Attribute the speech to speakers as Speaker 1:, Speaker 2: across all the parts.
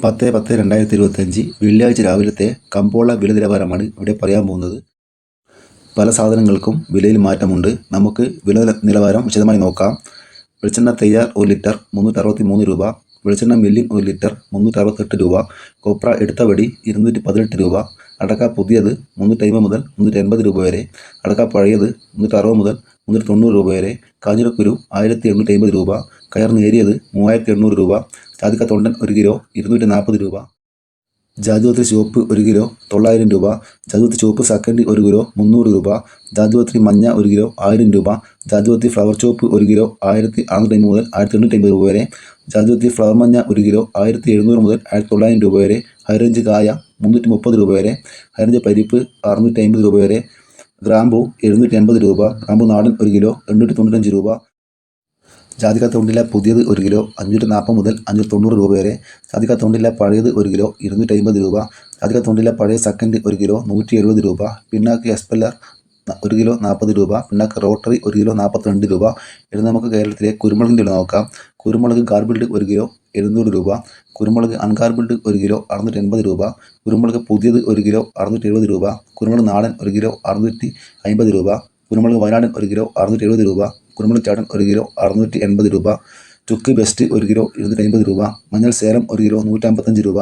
Speaker 1: പത്ത് പത്ത് രണ്ടായിരത്തി ഇരുപത്തഞ്ച് വെള്ളിയാഴ്ച രാവിലത്തെ കമ്പോള വില നിലവാരമാണ് ഇവിടെ പറയാൻ പോകുന്നത്. പല സാധനങ്ങൾക്കും വിലയിൽ മാറ്റമുണ്ട്. നമുക്ക് വില നിലവാരം വിശദമായി നോക്കാം. വെളിച്ചെണ്ണ തയ്യാർ ഒരു ലിറ്റർ മുന്നൂറ്റി അറുപത്തി മൂന്ന് രൂപ വെളിച്ചെണ്ണ മില്ലിൻ ഒരു ലിറ്റർ മുന്നൂറ്റി അറുപത്തെട്ട് രൂപ കൊപ്ര എടുത്തവടി ഇരുന്നൂറ്റി പതിനെട്ട് രൂപ അടക്ക പുതിയത് മുന്നൂറ്റി അമ്പത് മുതൽ മുന്നൂറ്റി എൺപത് രൂപ വരെ അടക്ക പഴയത് മുന്നൂറ്റി അറുപത് മുതൽ മുന്നൂറ്റി തൊണ്ണൂറ് രൂപ വരെ കാഞ്ഞിരക്കുരു ആയിരത്തി എണ്ണൂറ്റി അമ്പത് രൂപ കയർ നേരിയത് മൂവായിരത്തി എണ്ണൂറ് രൂപ ജാതിക്ക തൊണ്ടൻ ഒരു കിലോ ഇരുന്നൂറ്റി നാൽപ്പത് രൂപ. ജാതിപത്രി ചുവപ്പ് ഒരു കിലോ തൊള്ളായിരം രൂപ. ജാതിപത്രി ചുവപ്പ് സെക്കൻഡ് ഒരു കിലോ മുന്നൂറ് രൂപ. ജാതിപത്രി മഞ്ഞ ഒരു കിലോ ആയിരം രൂപ. ജാതിപത്രി ഫ്ലവർ ചുവപ്പ് ഒരു കിലോ ആയിരത്തി അറുന്നൂറ്റി മുതൽ ആയിരത്തി എണ്ണൂറ്റി അമ്പത് രൂപ വരെ. ജാതിപത്രി ഫ്ലവർ മഞ്ഞ ഒരു കിലോ ആയിരത്തി എഴുന്നൂറ് മുതൽ ആയിരത്തി തൊള്ളായിരം രൂപ വരെ. ഹൈറഞ്ച് കായ മുന്നൂറ്റി മുപ്പത് രൂപ വരെ. ഹൈറഞ്ച് പരിപ്പ് അറുന്നൂറ്റി അമ്പത് രൂപ വരെ. ഗ്രാമ്പു എഴുന്നൂറ്റി അൻപത് രൂപ. ഗ്രാമ്പു നാടൻ ഒരു കിലോ എണ്ണൂറ്റി തൊണ്ണൂറ്റഞ്ച് രൂപ. ജാതിക്ക തൊണ്ടില പുതിയത് ഒരു കിലോ അഞ്ഞൂറ്റി നാൽപ്പത് മുതൽ അഞ്ഞൂറ്റി തൊണ്ണൂറ് രൂപ വരെ ജാതിക തൊണ്ടില പഴയത് ഒരു കിലോ ഇരുന്നൂറ്റി അമ്പത് രൂപ ജാതിക തൊണ്ടില പഴയ സെക്കൻഡ് ഒരു കിലോ നൂറ്റി എഴുപത് രൂപ പിന്നാക്ക് എസ്പെല്ലർ ഒരു കിലോ നാൽപ്പത് രൂപ പിന്നാക്ക് റോട്ടറി ഒരു കിലോ നാൽപ്പത്തിരണ്ട് രൂപ ഇനി നമുക്ക് കേരളത്തിലെ കുരുമുളകിന്റെ വില നോക്കാം കുരുമുളക് ഗാർബിൾഡ് ഒരു കിലോ എഴുന്നൂറ് രൂപ കുരുമുളക് അൺഗാർബിൾഡ് ഒരു കിലോ അറുന്നൂറ്റി എൺപത് രൂപ കുരുമുളക് പുതിയത് ഒരു കിലോ അറുന്നൂറ്റി എഴുപത് രൂപ കുരുമുളക് നാടൻ ഒരു കിലോ അറുന്നൂറ്റി അമ്പത് രൂപ കുരുമുളക് വയനാടൻ ഒരു കിലോ അറുന്നൂറ്റി എഴുപത് രൂപ കുരുമുളക് ചാടൻ ഒരു കിലോ അറുന്നൂറ്റി എൺപത് രൂപ. ചുക്ക് ബെസ്റ്റ് ഒരു കിലോ ഇരുന്നൂറ്റി അമ്പത് രൂപ. മഞ്ഞൾ സേലം ഒരു കിലോ നൂറ്റമ്പത്തഞ്ച് രൂപ.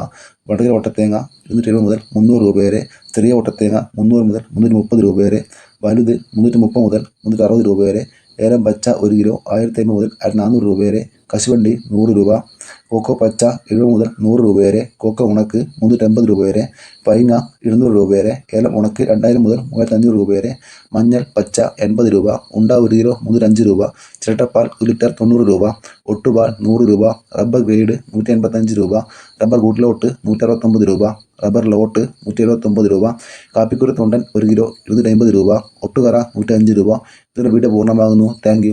Speaker 1: വടകര ഒട്ടത്തേങ്ങ ഇരുന്നൂറ്റി എഴുപത് മുതൽ മുന്നൂറ് രൂപ വരെ. ചെറിയ ഒട്ടത്തേങ്ങ മുന്നൂറ് മുതൽ മുന്നൂറ്റി മുപ്പത് രൂപ വരെ. വലുത് മുന്നൂറ്റി മുപ്പത് മുതൽ മുന്നൂറ്റി അറുപത് രൂപ വരെ. ഏലം പച്ച ഒരു കിലോ ആയിരത്തി അമ്പത് മുതൽ ആയിരത്തി നാനൂറ് രൂപ വരെ. കശുവണ്ടി നൂറ് രൂപ. കോക്കോ പച്ച എഴുപത് മുതൽ നൂറ് രൂപ വരെ കോക്കോ ഉണക്ക് മുന്നൂറ്റമ്പത് രൂപ വരെ പൈങ്ങ എഴുന്നൂറ് രൂപ വരെ ഏലം ഉണക്ക് രണ്ടായിരം മുതൽ മൂവായിരത്തി അഞ്ഞൂറ് രൂപ വരെ മഞ്ഞൾ പച്ച എൺപത് രൂപ ഉണ്ട ഒരു കിലോ മുന്നൂറ്റഞ്ച് രൂപ ചിരട്ടപ്പാൽ ഒരു ലിറ്റർ തൊണ്ണൂറ് രൂപ ഒട്ടുപാൽ നൂറ് രൂപ റബ്ബർ ഗ്രേഡ് നൂറ്റി എൺപത്തഞ്ച് രൂപ റബ്ബർ ഗുഡ്ലോട്ട് നൂറ്റി അറുപത്തൊമ്പത് രൂപ റബ്ബർ ലോട്ട് നൂറ്റി എഴുപത്തൊമ്പത് രൂപ കാപ്പിക്കുരു തൊണ്ടൻ ഒരു കിലോ ഇരുന്നൂറ്റി അമ്പത് രൂപ ഒട്ടുകറ നൂറ്റി അഞ്ച് രൂപ. ഇതൊരു വീട് പൂർണമാകുന്നു. താങ്ക്